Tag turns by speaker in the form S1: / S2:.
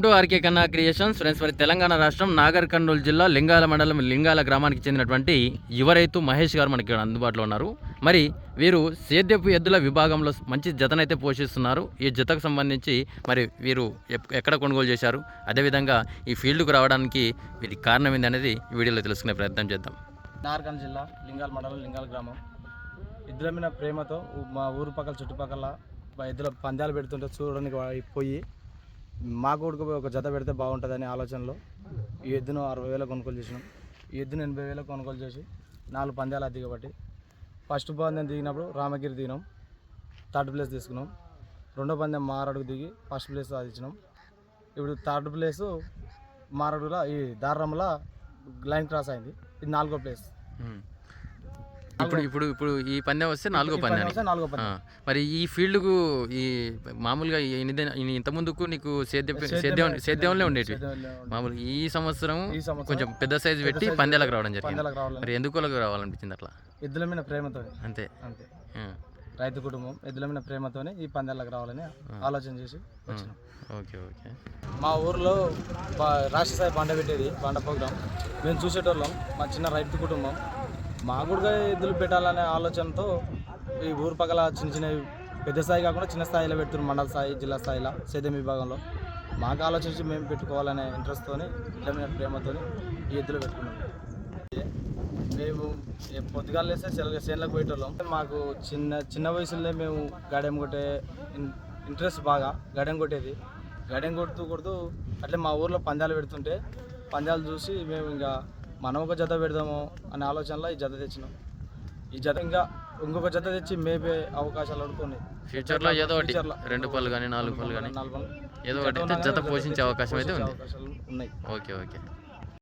S1: To RK Kanna creations friends మరి తెలంగాణ రాష్ట్రం నాగర్ కర్నూలు జిల్లా లింగాల మండలం లింగాల గ్రామానికి చెందినటువంటి యువ రైతు మహేష్ గారు మనకి ఇక్కడ అందుబాటులో ఉన్నారు. మరి వీరు సేద్యపు ఎద్దుల విభాగంలో మంచి జతనైతే పోషిస్తున్నారు. ఈ జతకు సంబంధించి మరి వీరు ఎక్కడ కొనుగోలు చేశారు? అదేవిధంగా ఈ ఫీల్డ్కు రావడానికి వీరి కారణం ఏందనేది ఈ వీడియోలో తెలుసుకునే ప్రయత్నం చేద్దాం.
S2: నార్కల్ జిల్లా లింగాల మండలం లింగాల గ్రామం. ఎద్దుల మీద ప్రేమతో మా ఊరు పక్కల చుట్టుపక్కల ఎద్దుల పందాలు పెడుతుంటే చూడడానికి పోయి మా కొడుకు ఒక జత పెడితే బాగుంటుందనే ఆలోచనలో ఈ ఎద్దును అరవై వేలు కొనుగోలు చేసినాం. ఈ ఎద్దును ఎనభై వేలకు కొనుగోలు చేసి నాలుగు పందాలు అది దిగబట్టి ఫస్ట్ పందెం దిగినప్పుడు రామగిరి దిగినాం. థర్డ్ ప్లేస్ తీసుకున్నాం. రెండో పందెం మారడుగు దిగి ఫస్ట్ ప్లేస్ సాధించినాం. ఇప్పుడు థర్డ్ ప్లేస్ మారడుగులో ఈ దారంలో లైన్ క్రాస్ అయింది. ఇది నాలుగో ప్లేస్.
S1: ఇప్పుడు ఇప్పుడు ఇప్పుడు ఈ పందెం వస్తే నాలుగో పందెం
S2: నాలుగో పందెం.
S1: మరి ఈ ఫీల్డ్కు ఈ మామూలుగా ఇంత ముందుకు నీకు సేద్యం సేద్యం సేద్యంలో ఉండేవి మామూలు ఈ సంవత్సరం కొంచెం పెద్ద సైజు పెట్టి పందేలకు రావడం జరిగింది. మరి ఎందుకు రావాలనిపించింది అట్లా?
S2: ఎద్దుల మీద ప్రేమతో
S1: అంతే.
S2: అంతే. రైతు కుటుంబం ఎద్దుల మీద ప్రేమతోనే ఈ పందాలకు రావాలని ఆలోచన చేసి వచ్చినాం.
S1: Okay okay.
S2: మా ఊర్లో రాష్ట్ర స్థాయి బండ పెట్టేది బండ ప్రోగ్రాం. మేము చూసేటోళ్ళం మా చిన్న రైతు కుటుంబం. మా కూడా ఎద్దులు పెట్టాలనే ఆలోచనతో ఈ ఊరు పక్కల చిన్న చిన్న పెద్ద స్థాయి కాకుండా చిన్న స్థాయిలో పెడుతున్నారు మండల స్థాయి జిల్లా స్థాయిలో సేద్యం విభాగంలో. మాకు ఆలోచించి మేము పెట్టుకోవాలనే ఇంట్రెస్ట్తోని ఇళ్ళ మీద ఈ ఎద్దులు పెట్టుకున్నాం. మేము పొద్దుగాలు పొద్దుగాల లేస్తే సెల చేనులకు పోయేటోళ్ళం. మాకు చిన్న చిన్న వయసులోనే మేము గడెం కొట్టే ఇన్- ఇంట్రెస్ట్ బాగా గడెం కొట్టేది. గడెం కొడుతూ కొడుతూ అట్లే మా ఊర్లో పందాలు పెడుతుంటే పందాలు చూసి మేము ఇంకా మనం ఒక జత పెడదాము అనే ఆలోచనలో ఈ జత తెచ్చినాం. ఈ జత ఇంకా ఇంకొక జత తెచ్చి మేపే అవకాశాలు అనుకున్నాయి
S1: ఫ్యూచర్లో ఏదో ఒకటి రెండు పళ్ళు కానీ నాలుగు పళ్ళు కానీ ఏదో ఒకటి జత పోషించే అవకాశం అయితే ఉంది.
S2: ఉన్నాయి.
S1: Okay okay.